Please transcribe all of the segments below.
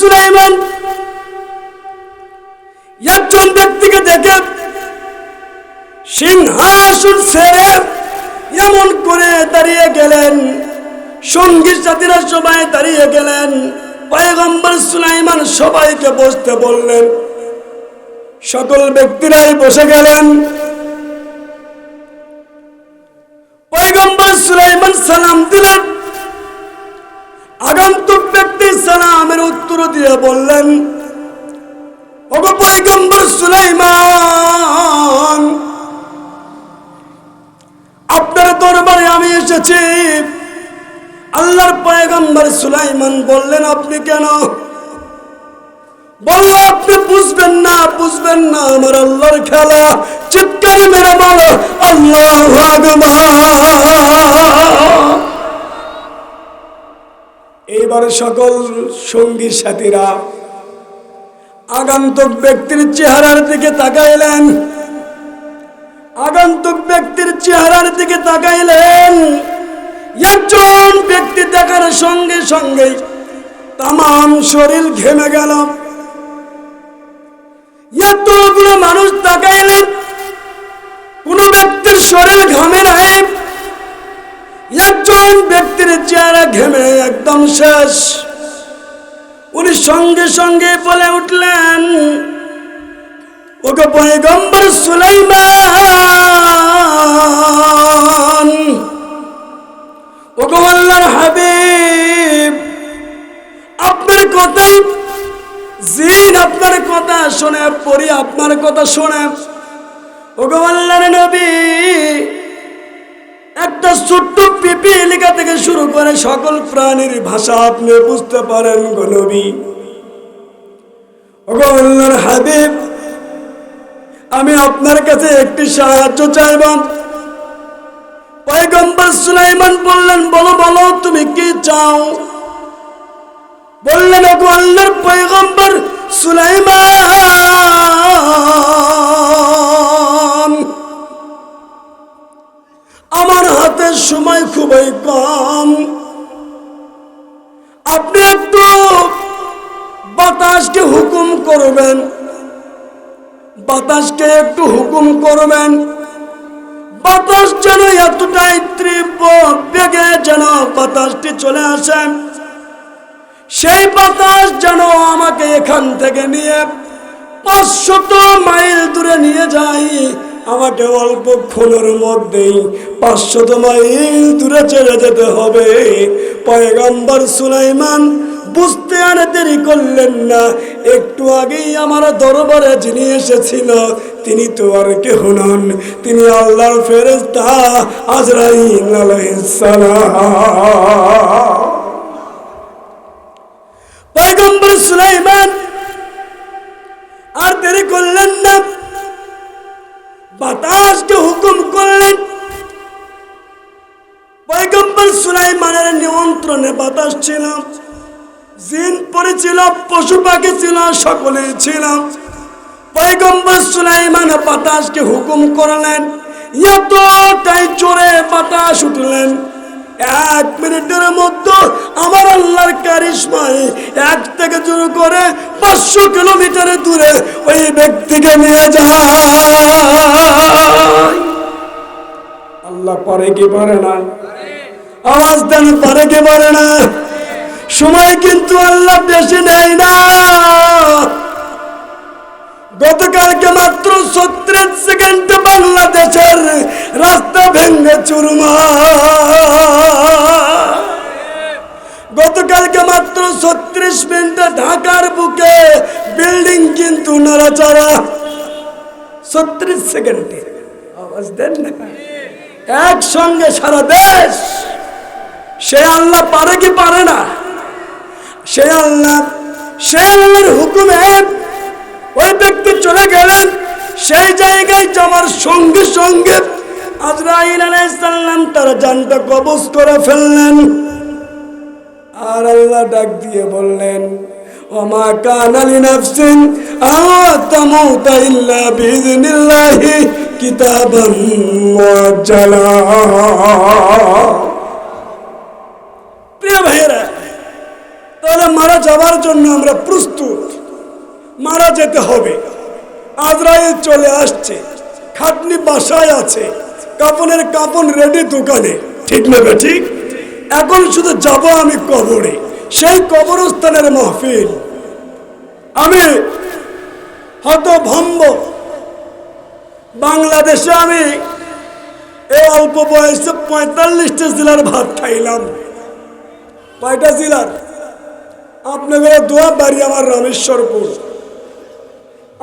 সুলাইমান, একজন ব্যক্তিকে দেখে সিংহাসন ছেড়ে এমন করে দাঁড়িয়ে গেলেন। সাথীরা সবাই দাঁড়িয়ে গেলেন। পয়গম্বর সুলাইমান সবাইকে বসতে বললেন। সকল ব্যক্তিরাই বসে গেলেন। পয়গম্বর সুলাইমান সালাম দিলেন। আগন্তুক সালামের উত্তর দিয়ে বললেন সুলাইমান, আপনার দরবারে আমি এসেছি। আল্লাহর পয়গম্বর সুলাইমান বললেন, আপনি কেন? বলল, আপনি বুঝবেন না বুঝবেন না, আমার আল্লাহর খেলা। চিৎকার মেরে বলো, আল্লাহ এইবার সকল সঙ্গী সাথীরা, আগন্তুক ব্যক্তির চেহারার দিকে তাকাইলেন। আগন্তুক ব্যক্তির চেহারার দিকে তাকাইলেন। একজন ব্যক্তি দেখার সঙ্গে সঙ্গে তাম শরীর ঘেমে গেল। এতগুলো মানুষ তাকাইলেন। কোন ব্যক্তির শরীর ঘামে নাই। একজন ব্যক্তির চেহারা ঘেমে একদম শেষ। উনি সঙ্গে সঙ্গে বলে উঠলেন ওকে পয়গম্বর সুলাইমান ওকে আল্লাহর হাবিব, আপনার কথাই জিন আপনার কথা শোনে পড়ি আপনার কথা শোনে। ওকে আল্লাহর নবী একটা ছোট্ট পিপি এলাকা থেকে শুরু করে সকল প্রাণীর ভাষা আপনি বুঝতে পারেন গো নবী। হাবিব, আমি আপনার কাছে একটি সাহায্য চাইব। পয়গম্বর সুলাইমান বললেন, বলো বলো, তুমি কি চাও? বললেন, ওগো আল্লাহর পয়গম্বর সুলাইমান কম। আপনি একটু বাতাসকে হুকুম করবেন। বাতাসকে একটু হুকুম করবেন। বাতাস যেন এতটাই তীব্র, বেগে যেন বাতাসটি চলে আসে। সেই বাতাস যেন আমাকে এখান থেকে নিয়ে পাঁচশত মাইল দূরে নিয়ে যাই আমাকে অল্পক্ষণের মধ্যেই পাঁচশত মাইল দূরে চলে যেতে হবে। পয়গম্বর সুলাইমান বুঝতে আর দেরি করলেন না। একটু আগেই আমার দরবারে যিনি এসেছিল, তিনি তো আর কেহ নন। তিনি আল্লাহর ফেরেস্তা আজরাইল আলাইহিস সালাম। পয়গম্বর সুলাইমান সুলাইমানের নিয়ন্ত্রণে বাতাস ছিল। জিন পড়েছিল, পশু পাখি ছিল, সকলে ছিল। পয়গম্বর সুলাইমান বাতাসকে হুকুম করলেন এতটাই বাতাস উঠলেন। এক মিনিটের মধ্যে আমার আল্লাহর এক থেকে শুরু করে পাঁচশো কিলোমিটার দূরে ওই ব্যক্তিকে নিয়ে যায়। আল্লাহ পারে কি পারে না? আওয়াজ দেন পারে কে পারে না। সময় কিন্তু আল্লাহ বেশি নেয় না। গতকালকে মাত্র ছত্রিশ সেকেন্ড বাংলাদেশের রাস্তা ভেঙে চুরমা। গতকালকে মাত্র ছত্রিশ মিনিটে ঢাকার বুকে বিল্ডিং কিন্তু নাড়াচাড়া। ছত্রিশ সেকেন্ডে। আওয়াজ দেন না। একসঙ্গে সারা দেশ সে আল্লাহ পারে কি পারে না? সে আল্লাহ, সে আল্লাহর হুকুমে ওই ব্যক্তি চলে গেলেন, সেই জায়গায় যাওয়ার সঙ্গে সঙ্গে আজরাইল আলাইসাল্লাম তার জানটা কবজ করে ফেললেন। আর আল্লাহ ডাক দিয়ে বললেন ওমা কানালি নাফসিন আতামুতা ইল্লা বিইذنিল্লাহি কিতাবান মুআজ্জালা প্রিয় ভাইয়েরা, তাহলে মারা যাওয়ার জন্য আমরা প্রস্তুত। মারা যেতে হবে। আজরাইল চলে আসছে। খাটনি বাসায় আছে। কাপনের কাপন রেডি দোকানে। ঠিক নেবে ঠিক? এখন শুধু যাব আমি কবরে। সেই কবরস্থানের মাহফিল। আমি হত ভম্ব বাংলাদেশে আমি এই অল্প বয়সে পঁয়তাল্লিশটা জেলার ভাত খাইলাম। কয়টা জেলার? আপনাদের দোয়া বাড়ি আমার রামেশ্বরপুর।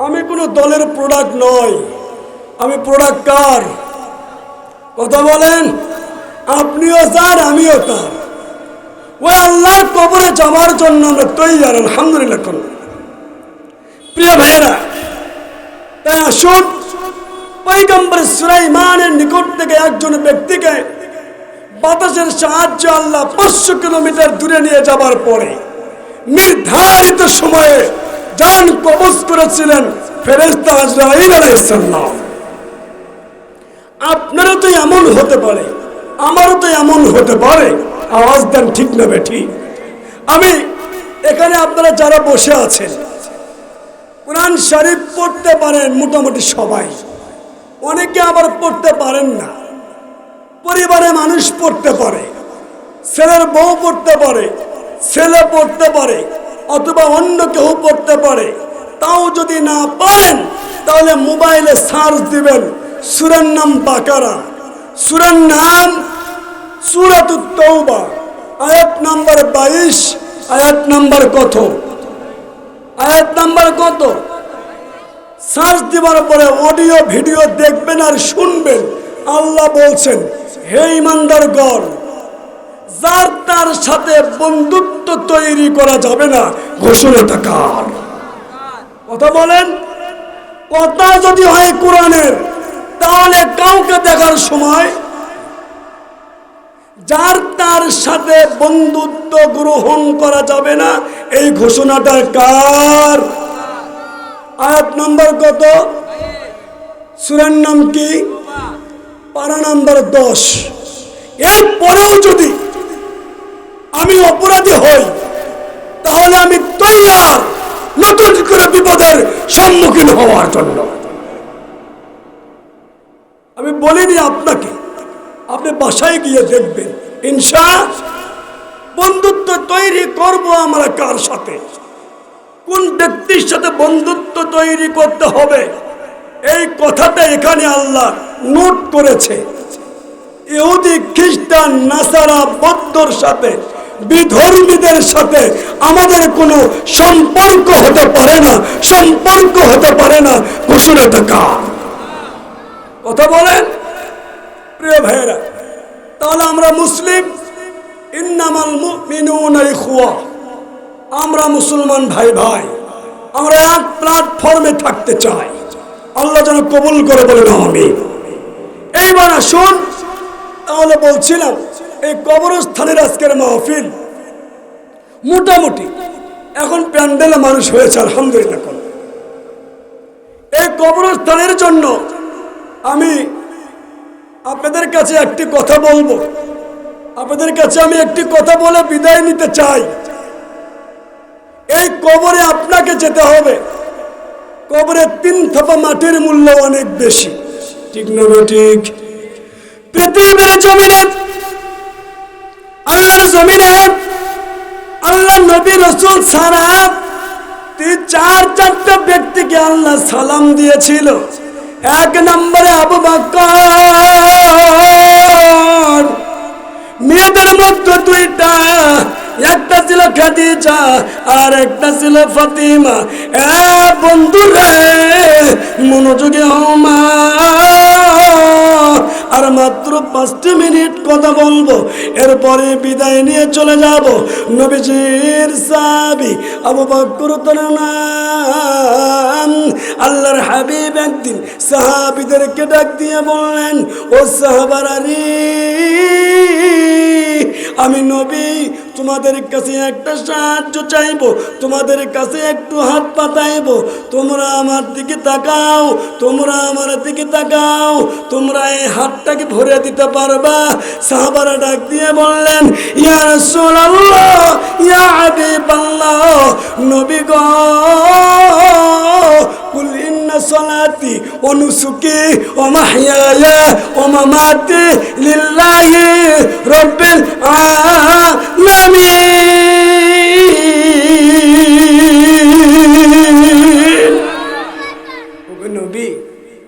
আমি কোনো দলের প্রোডাক্ট নয় আমি প্রোডাক্ট কার? কথা বলেন? আপনিও তার আমিও তার। ওই আল্লাহর কবরে যাওয়ার জন্য আমরা তৈরি আলহামদুলিল্লাহ করুন প্রিয় ভাইয়েরা, তাই আসুন পৈগম্বর সুলাইমানের নিকট থেকে একজন ব্যক্তিকে বাতাসের সাহায্য আল্লাহ পাঁচশো কিলোমিটার দূরে নিয়ে যাবার পরে নির্ধারিত সময়ে যান কবজ করেছিলেন ফেরেস্তা আপনারও তো এমন হতে পারে, আমারও তো এমন হতে পারে, আওয়াজ দেন ঠিক না বেঠি আমি এখানে আপনারা যারা বসে আছেন, কোরআন শরীফ পড়তে পারেন মোটামুটি সবাই, অনেকে আবার পড়তে পারেন না। পরিবারে মানুষ পড়তে পারে, ছেলের বউ পড়তে পারে, ছেলে পড়তে পারে, অথবা অন্য কেউ পড়তে পারে, তাও যদি না পারেন, তাহলে মোবাইলে সার্চ দিবেন সুরের নাম বাকারা। সুরের নাম সুরাত তৌবা আয়াত নাম্বার বাইশ, আয়াত নাম্বার কত? আয়াত নাম্বার কত? সার্চ দেওয়ার পরে অডিও, ভিডিও দেখবেন আর শুনবেন। আল্লাহ বলছেন হে ইমানদার গড় যার তার সাথে বন্ধুত্ব তৈরি করা যাবে না ঘোষণাটা কার কথা বলেন? কথা যদি হয় কোরআনের, তাহলে কাউকে দেখার সময় যার তার সাথে বন্ধুত্ব গ্রহণ করা যাবে না, এই ঘোষণাটা কার? আয়াত নম্বর কত? সুরের নাম কি? পারা নাম্বার দশ। এরপরেও যদি আমি অপরাধী হই, তাহলে আমি তৈয়ার নতুন করে বিপদের সম্মুখীন হওয়ার জন্য। আমি বলিনি আপনাকে, আপনি বাসায় গিয়ে দেখবেন। ইনশা, বন্ধুত্ব তৈরি করব আমরা কার সাথে? কোন ব্যক্তির সাথে বন্ধুত্ব তৈরি করতে হবে? এই কথাটা এখানে আল্লাহ নোট করেছে। ইহুদি, খ্রিস্টান, নাসারা, বৌদ্ধর সাথে, বিধর্মীদের সাথে আমাদের কোনো সম্পর্ক হতে পারে না, সম্পর্ক হতে পারে না। ঘোষণাটা কার কথা বলেন? প্রিয় ভাইয়েরা, তাহলে আমরা মুসলিম? ইন্নামাল মুমিনুনা ইখওয়া। আমরা মুসলমান ভাই ভাই, আমরা এক প্ল্যাটফর্মে থাকতে চাই। আল্লাহ যেন কবুল করে বলেন আমি এইবার আসুন, তাহলে বলছিলাম, এই কবরস্থানের আজকের মাহফিল মোটামুটি এখন প্যান্ডেলে মানুষ হয়েছে, আলহামদুলিল্লাহ। এই কবরস্থানের জন্য আমি আপনাদের কাছে একটি কথা বলব। আপনাদের কাছে আমি একটি কথা বলে বিদায় নিতে চাই। এই কবরে আপনাকে যেতে হবে। কবরে তিন থাপা মাটির মূল্য অনেক বেশি। ঠিক না ঠিক পৃথিবীর জমিনে, আল্লাহর জমিনে আল্লাহ নবী রসুল তুই চার, চারটা ব্যক্তিকে আল্লাহ সালাম দিয়েছিল। এক নম্বরে আবু বকর, মেয়েদের মধ্যে দুইটা একটা ছিল খাদিজা, আর একটা ছিল ফাতিমা। এ বন্ধু রে মনোযোগী আর মাত্র পাঁচটি মিনিট কথা বলব, এরপরে বিদায় নিয়ে চলে যাব। নবীজির সাবি আবু বকর নাম, আল্লাহর হাবিব একদিন সাহাবিদেরকে ডাক দিয়ে বললেন, ও সাহাবারারি আমি নবী তোমাদের কাছে একটা সাহায্য চাইব, তোমাদের কাছে একটু হাত পাতাইবো। তোমরা আমার দিকে তাকাও, তোমরা আমার দিকে তাকাও, তোমরা এই হাতটাকে ভরে দিতে পারবা। সাহাবারা ডাক দিয়ে বললেন, ইয়া রাসূলুল্লাহ, ইয়া হাবিবাল্লাহ, নবী গো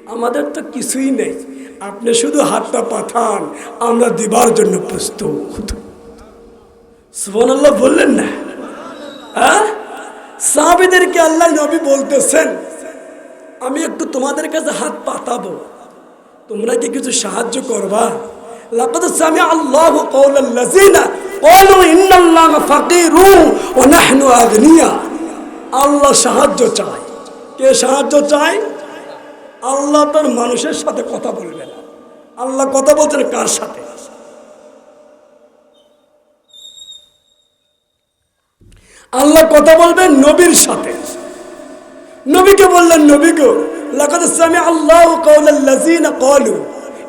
আমাদের তো কিছুই নেই। আপনি শুধু হাতটা পাঠান, আমরা দিবার জন্য প্রস্তুত। বললেন না? হ্যাঁ? সাহাবিদেরকে আল্লাহ নবী বলতেছেন আমি একটু তোমাদের কাছে হাত পাতাবো। তোমরা কি কিছু সাহায্য করবা? লাকাদ সামি আল্লাহু সাহায্য চায়। কে সাহায্য চায়? আল্লাহ তার মানুষের সাথে কথা বলবে না। আল্লাহ কথা বলছেন কার সাথে? আল্লাহ কথা বলবেন নবীর সাথে। নবীকে বললেন নবী গো লাকাদ সামি আল্লাহু কওলাল্লাযিনা ক্বালু,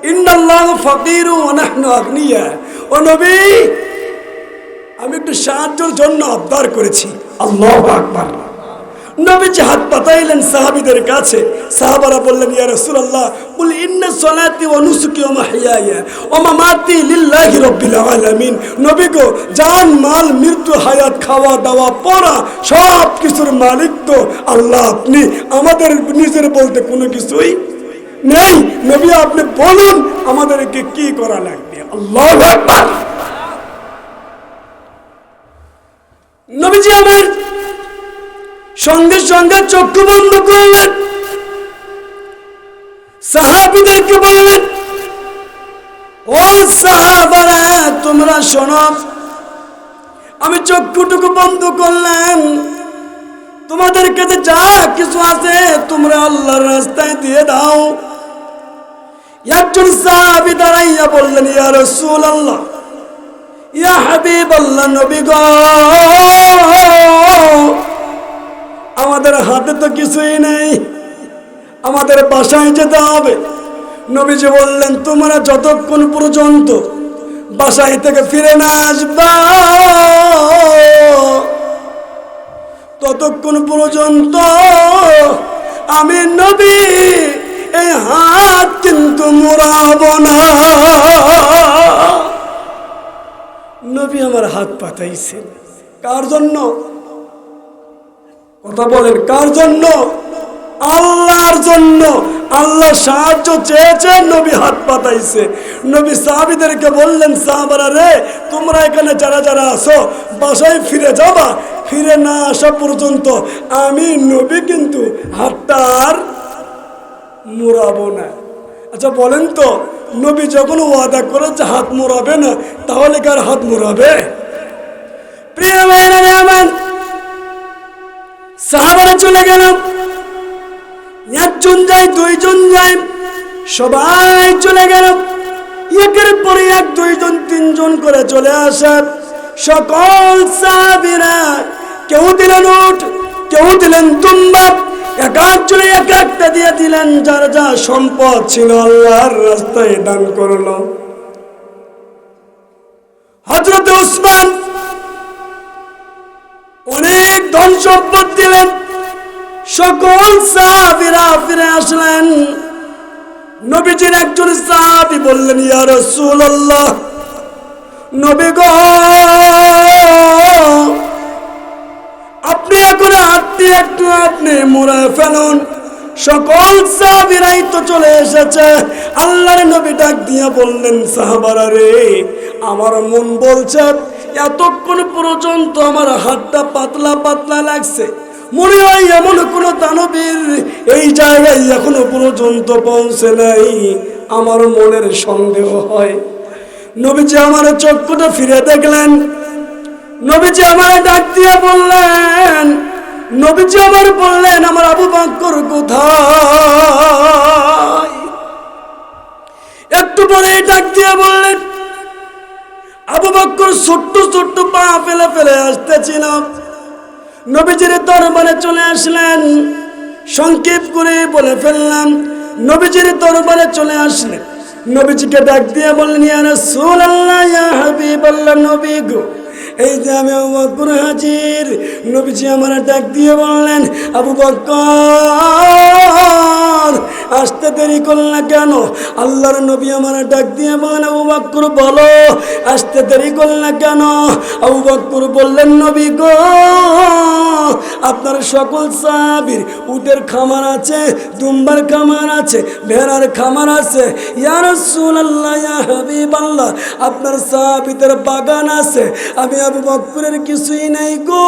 ইন্নাল্লাহু ফাকিরু ওয়া নাহনু আগনিয়া। ও নবী, আমি একটু সাহায্যের জন্য আবদার করেছি। আল্লাহু আকবার। নবীজি হাত পাতাইলেন সাহাবিদের কাছে। সাহাবারা বললেন, ইয়া রাসূলুল্লাহ কুল ইন্না সলাতি ওয়া নুসুকি ওয়া মাহইয়ায়া ওয়া মামাতি লিল্লাহি রাব্বিল আলামিন নবী গো জান, মাল, মৃত্যু, হায়াত, খাওয়া, দাওয়া, পড়া, সব কিছুর মালিক তো আল্লাহ আপনি। আমাদের নিজের বলতে কোনো কিছুই নেই। নবী আপনি বলুন আমাদেরকে কি করা লাগবে। আল্লাহু আকবার। নবীজি আমার সঙ্গে সঙ্গে চক্ষু বন্ধ করলেন। সাহাবিদেরকে বললেন, ও সাহাবারা, তোমরা শোনো, আমি চক্ষুটুকু বন্ধ করলাম। তোমাদের কাছে যা কিছু আছে, তোমরা আল্লাহর রাস্তায় দিয়ে দাও। একজন সাহাবি দাঁড়াইয়া বললেন, ইয়া রসুল আল্লাহ ইয়া হাবিব আল্লাহ নবী আমাদের হাতে তো কিছুই নেই। আমাদের বাসায় যেতে হবে। নবীজি বললেন, তোমরা যতক্ষণ পর্যন্ত বাসায় থেকে ফিরে না আসবা, ততক্ষণ পর্যন্ত আমি নবী এই হাত কিন্তু মোড়াব না। নবী আমার হাত পাতাইছেন। কার জন্য? কথা বলেন, কার জন্য? আল্লাহর জন্য, আল্লাহ সাহায্য চেয়েছেন নবী হাত পাতাইছে। নবী সাহাবিদেরকে বললেন, সাহাবারা রে, তোমরা এখানে যারা যারা আসো বাসায় ফিরে যাবা, ফিরে না আসা পর্যন্ত আমি নবী কিন্তু হাতটা আর মোড়াবো না। আচ্ছা বলেন তো, নবী যখন ওয়াদা করেছে হাত মোড়াবে না, তাহলে কার হাত মোড়াবে? প্রিয় সাহাবারা চলে গেল একজন যায়, দুইজন যায়, সবাই চলে গেল। একের পরে এক দুইজন, তিনজন করে চলে আসে। সকল সাহাবিরা, কেউ দিলেন উঠ কেউ দিলেন তুম্বা এক একজনে এক একটা দিয়ে দিলেন, যার যা সম্পদ ছিল আল্লাহর রাস্তায় দান করল। হজরত উসমান অনেক ধন সম্পদ দিলেন। সকল সাহাবিরা ফিরে আসলেন। নবীজির একজন সাহাবি বললেন, ইয়া রাসূলুল্লাহ, নবী গো, আপনি এখন হাতটি একটু আপনি মোড়ে ফেলুন। সকল সাহাবিরাই তো চলে এসেছে। আল্লাহর নবী ডাক দিয়া বললেন, সাহাবারা রে, আমার মন বলছে, এতক্ষণ পর্যন্ত আমার হাতটা পাতলা পাতলা লাগছে। মনে হয় এমন কোন দানবীর এই জায়গায় এখনও পর্যন্ত পৌঁছে নাই। আমার মনের সন্দেহ হয়। নবীজি আমার চক্ষুটা ফিরে দেখলেন। নবীজি আমার ডাক দিয়ে বললেন, নবীজি আমার বললেন, আমার আবু বাক্কর কোথায়? একটু পরে ডাক দিয়ে বললেন, আবু বক্কর ছোট্ট ছোট্ট পা ফেলে ফেলে আসতেছিল নবীজির দরবারে চলে আসলেন। সংক্ষেপ করে বলে ফেললাম, নবীজির দরবারে চলে আসলেন। নবীজিকে ডাক দিয়ে বললেন, ইয়া রাসূলুল্লাহ, ইয়া হাবিবাল্লাহ নবী গো। এই যে আমি আবু হাজির, নবীজি আমার ডাক দিয়ে বললেন, আবু বকর আসতে দেরি করল কেন? আল্লাহর নবী আমার ডাক দিয়ে বলেন আবু বকর বলো, আসতে দেরি করল কেন? আবু বকর বললেন, নবী গো, আপনার সকল সাবির উটের খামার আছে, দুম্বার খামার আছে, ভেড়ার খামার আছে। ইয়া রাসূলুল্লাহ, ইয়া হাবিবাল্লাহ, আপনার সাহাবীদের বাগান আছে। আমি বকরের কিছুই নেই গো।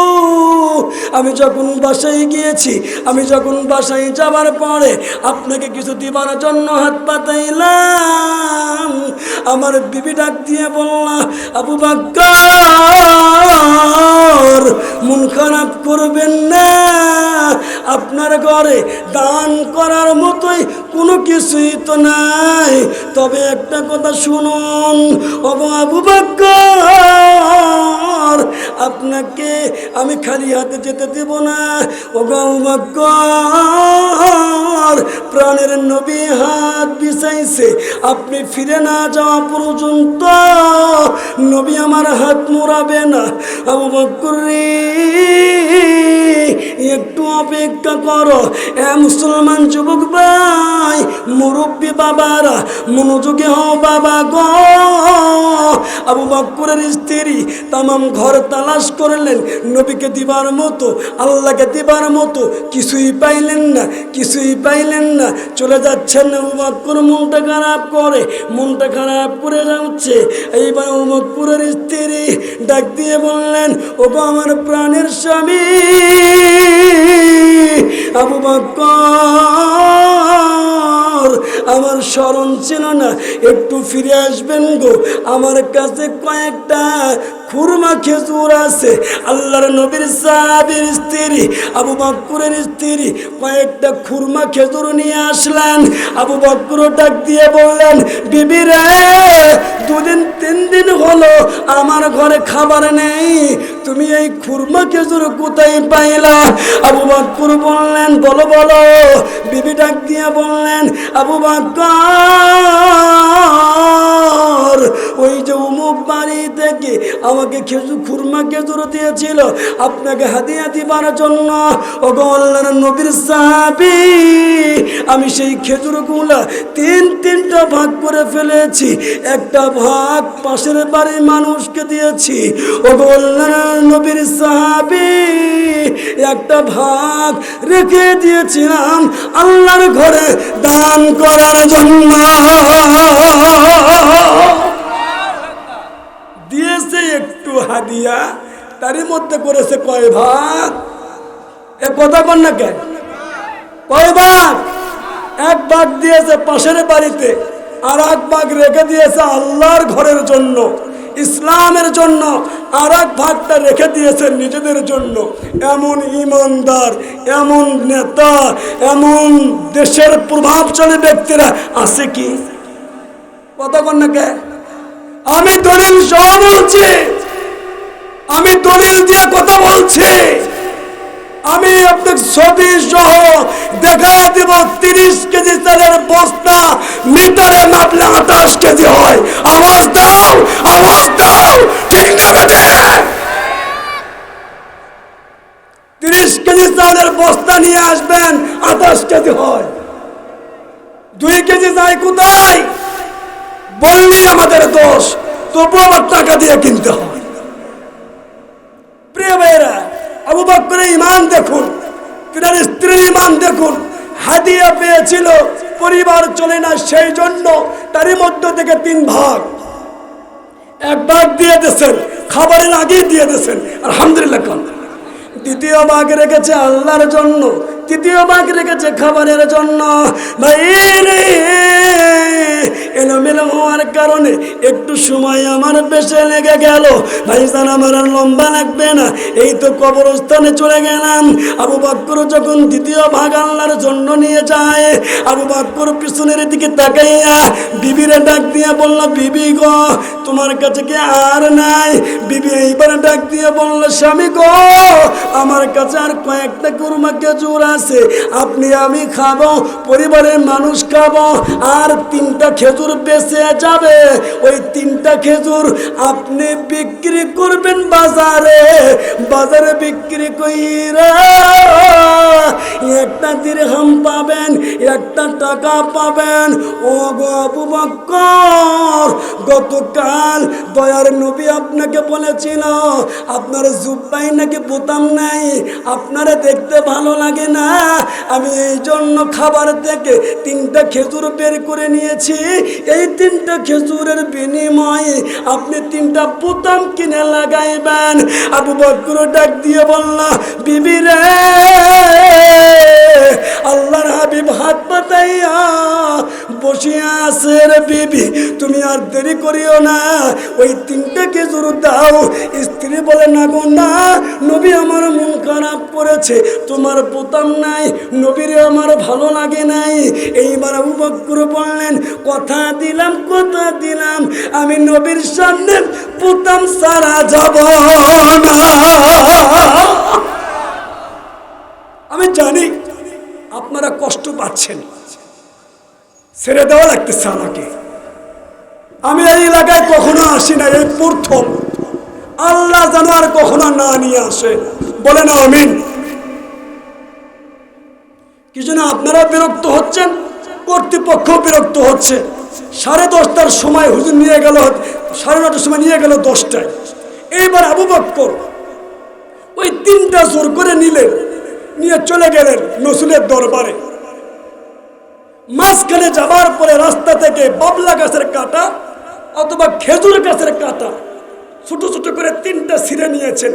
আমি যখন বাসায় গিয়েছি, আমি যখন বাসায় যাবার পরে আপনাকে কিছু দিবার জন্য হাত পাতাইলাম। আমার বিবি ডাক দিয়ে বললাম আবু বাক্কর মন খারাপ করবেন না। আপনার ঘরে দান করার মতোই কোনো কিছুই তো নাই। তবে একটা কথা শুনুন ওগো আবু বাক্কর, আপনাকে আমি খালি হাতে যেতে দেব না। ওগো আবু বাক্কর, প্রাণের নবী হাত বিছাইছে, আপনি ফিরে না যাওয়া পর্যন্ত নবী আমার হাত মোড়াবে না। আবু রে। একটু অপেক্ষা করো। এ মুসলমান যুবক ভাই, মুরব্বী বাবারা, মনোযোগী হও বাবা গো। আবু বকরের স্ত্রী তামাম ঘর তালাশ করলেন। নবীকে দিবার মতো, আল্লাহকে দিবার মতো কিছুই পাইলেন না, কিছুই পাইলেন না। চলে যাচ্ছেন আবু বকর মনটা খারাপ করে, মনটা খারাপ করে যাচ্ছে। এইবার বকরের স্ত্রী ডাক দিয়ে বললেন ও গো আমার প্রাণের স্বামী। আবু বকর, আমার স্মরণ ছিল না, একটু ফিরে আসবেন গো। আমার কাছে কয়েকটা খুরমা খেজুর আছে, আল্লাহর নবীর সাহাবীর স্ত্রী, আবু বকরের স্ত্রী, কয়েকটা খুরমা খেজুর নিয়ে আসলেন। আবু বকর ডাক দিয়ে বললেন, বিবি রে, দুদিন, তিন দিন হলো আমার ঘরে খাবার নেই, তুমি এই খুরমা খেজুর কোথায় পাইলা? আবু বকর বললেন, বলো বলো। বিবি ডাক দিয়ে বললেন, আবু বকর, ওই যে অমুক বাড়ি থেকে আমাকে খেজুর খুরমা খেজুর দিয়েছিল। আপনাকে হাদিয়া দিবার জন্য। ও আল্লাহর নবীর সাহাবি, আমি সেই খেজুরগুলা তিন তিনটা ভাগ করে ফেলেছি। একটা ভাগ পাশের বাড়ির মানুষকে দিয়েছি। ও আল্লাহর নবীর সাহাবি, একটা ভাগ রেখে দিয়েছিলাম আল্লাহর ঘরে দান করার জন্য। হাদিয়া তারই মধ্যে করেছে কয় ভাগ? এ কথা বল না কেন? কয় ভাগ? এক ভাগ দিয়েছে পাশের বাড়িতে, আর এক ভাগ রেখে দিয়েছে আল্লাহর ঘরের জন্য, ইসলামের জন্য, আর এক ভাগটা রেখে দিয়েছে নিজেদের জন্য। এমন ইমানদার, এমন নেতা, এমন দেশের প্রভাবশালী ব্যক্তিরা আছে কি? কথা বল না কে আমি দলিল সহ বলছি আমি দলিল দিয়ে কথা বলছি। আমি আপনাকে ছবি সহ দেখা দিব, তিরিশ কেজি চালের বস্তা মিটারে মাপলে আঠাশ কেজি হয়। আওয়াজ দাও আওয়াজ দাও, ঠিক না তিরিশ কেজি চালের বস্তা নিয়ে আসবেন, আঠাশ কেজি হয়। দুই কেজি যায় কোথায়? বললি আমাদের দোষ তবু আমার টাকা দিয়ে কিনতে হয়। প্রিয় ভাইয়েরা, আবু বকরের ইমান দেখুন তিনার স্ত্রীর ইমান দেখুন, হাদিয়া পেয়েছিল, পরিবার চলে না সেই জন্য তারই মধ্য থেকে তিন ভাগ এক ভাগ দিয়ে দিয়েছেন, খাবারের আগেই দিয়ে দিয়েছেন, আলহামদুলিল্লাহ। দ্বিতীয় ভাগ রেখেছে আল্লাহর জন্য তৃতীয় ভাগ রেখেছে খাবারের জন্য। ভাই রে এলোমেলো হওয়ার কারণে একটু সময় আমার বেশি লেগে গেল। ভাইজান, আমার আর লম্বা লাগবে না। এই তো কবরস্থানে চলে গেলাম। আবু বক্কর যখন দ্বিতীয় ভাগ আল্লাহর জন্য নিয়ে যায়, আবু বক্কর পিছনের দিকে তাকাইয়া বিবিরে ডাক দিয়ে বলল, বিবি গো, তোমার কাছে কি আর নাই? বিবি এইবার ডাক দিয়ে বলল, স্বামী গো, আমার কাছে আর কয়েকটা কুরমা খেজুর আছে, আপনি আমি খাব, পরিবারের মানুষ খাব, আর তিনটা খেজুর বেঁচে যাবে। ওই তিনটা খেজুর আপনি বিক্রি করবেন বাজারে। বাজারে বিক্রি কইরা একটা দিরহাম পাবেন, একটা টাকা পাবেন। ও গো আবু বক্কর, গতকাল দয়ার নবী আপনাকে বলেছিল, আপনার জুব্বাই নাকি বোতাম নাই? আপনারা দেখতে ভালো লাগে না। আমি এই জন্য খাবার থেকে তিনটা খেজুর বের করে নিয়েছি। এই তিনটা খেজুরের বিনিময়ে আপনি তিনটা বোতাম কিনে লাগাইবেন। আবু বক্কর ডাক দিয়ে বলল, বিবি রে, আল্লাহর হাবিব হাত পাতাইয়া বসিয়া আছে রে বিবি। তুমি আর দেরি করিও না, ওই তিনটা খেজুর দাও। স্ত্রী বলে, না গো, না, নবী আমার মন খারাপ করেছে। তোমার পোতাম নাই, নবীরে আমার ভালো লাগে নাই। এইবার বক্কর বললেন, কথা দিলাম কথা দিলাম, আমি নবীর সামনে পোতাম সারা যাব আমি জানি আপনারা কষ্ট পাচ্ছেন। ছেড়ে দেওয়া লাগতেছে আমাকে। আমি এই এলাকায় কখনো আসি না এই প্রথম। আল্লাহ যেন আর কখনো না নিয়ে আসে। বলে না আমিন। কি জন্য আপনারা বিরক্ত হচ্ছেন? কর্তৃপক্ষ বিরক্ত হচ্ছে। সাড়ে দশটার সময় হুজুর নিয়ে গেল, সাড়ে নটার সময় নিয়ে গেল দশটায়। এইবার আবু বক্কর ওই তিনটা জোর করে নিলেন, নিয়ে চলে গেলেন নসুলের দরবারে। মাঝখানে যাবার পরে রাস্তা থেকে বাবলা গাছের কাটা অথবা খেজুর গাছের কাটা ছোট ছোট করে তিনটা ছিঁড়ে নিয়েছেন।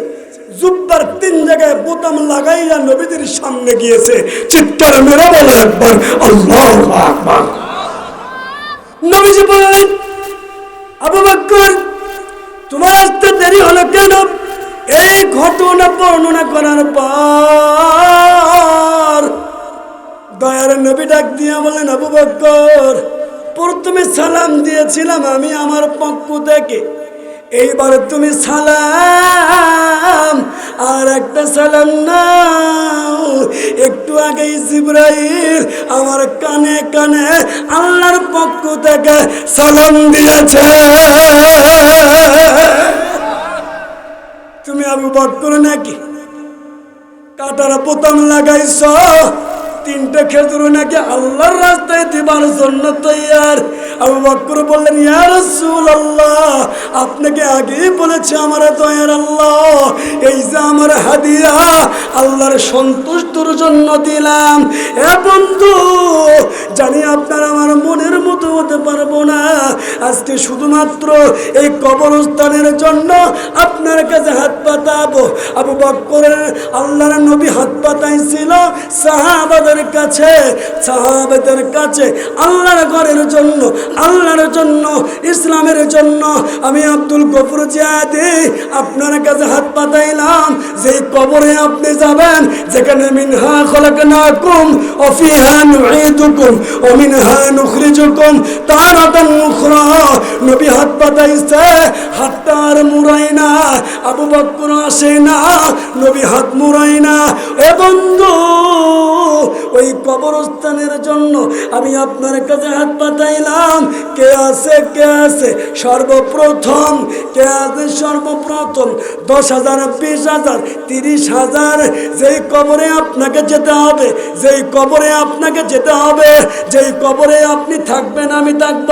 জুব্বার তিন জায়গায় বোতাম লাগাইয়া নবীদের সামনে গিয়েছে। চিৎকার মেরে বলে একবার, আল্লাহ নবীজি বললেন, আবু বকর তোমার আসতে দেরি হলো কেন? এই ঘটনা বর্ণনা করার পর দয়ার নবী ডাক দিয়ে বললেন, আবু বকর প্রথমে সালাম দিয়েছিলাম আমি আমার পক্ষ থেকে। এইবার তুমি সালাম, আর একটা সালাম নাও। একটু আগেই জিব্রাইল আমার কানে কানে আল্লাহর পক্ষ থেকে সালাম দিয়েছে। তুমি আবু করো নাকি? কাটার বোতাম লাগাইছ তিনটা খেজুর নাকি আল্লাহর রাস্তায় দিবার জন্য তৈয়ার। আবু বকর বললেন, ইয়া রাসূলুল্লাহ আপনাকে আগেই বলেছে আমার দয়ার আল্লাহ? এই যে আমার হাদিয়া, আল্লাহর সন্তুষ্টর জন্য দিলাম। এ বন্ধু, জানি আপনার আমার মনের মতো হতে পারব না। আজকে শুধুমাত্র এই কবরস্থানের জন্য আপনার কাছে হাত পাতাবো। আবু বকরের আল্লাহর নবী হাত পাতাইছিল, সাহাবাদের কাছে, সাহাবাদের কাছে, আল্লাহর ঘরের জন্য, আল্লাহর জন্য, ইসলামের জন্য আমি আব্দুল গফুর জিয়াদি আপনার কাছে হাত পাতাইলাম যে কবরে আপনি যাবেন, যেখানে মিনহা খলাকনাকুম ওয়া ফিহা নুঈদুকুম ওয়া মিনহা নুখরিজুকুম। তারাতান উখরা নবী হাত পাতাইছে হাতটা আর মুড়াই না, আবু বকর আসে না, নবী হাত মুড়াই না। এ বন্ধু ওই কবরস্থানের জন্য আমি আপনার কাছে হাত পাতাইলাম। কে আছে কে আছে? সর্বপ্রথম, কে আছে? সর্বপ্রথম দশ হাজার, বিশ হাজার, তিরিশ হাজার। যেই কবরে আপনাকে যেতে হবে, যেই কবরে আপনাকে যেতে হবে, যেই কবরে আপনি থাকবেন, আমি থাকব।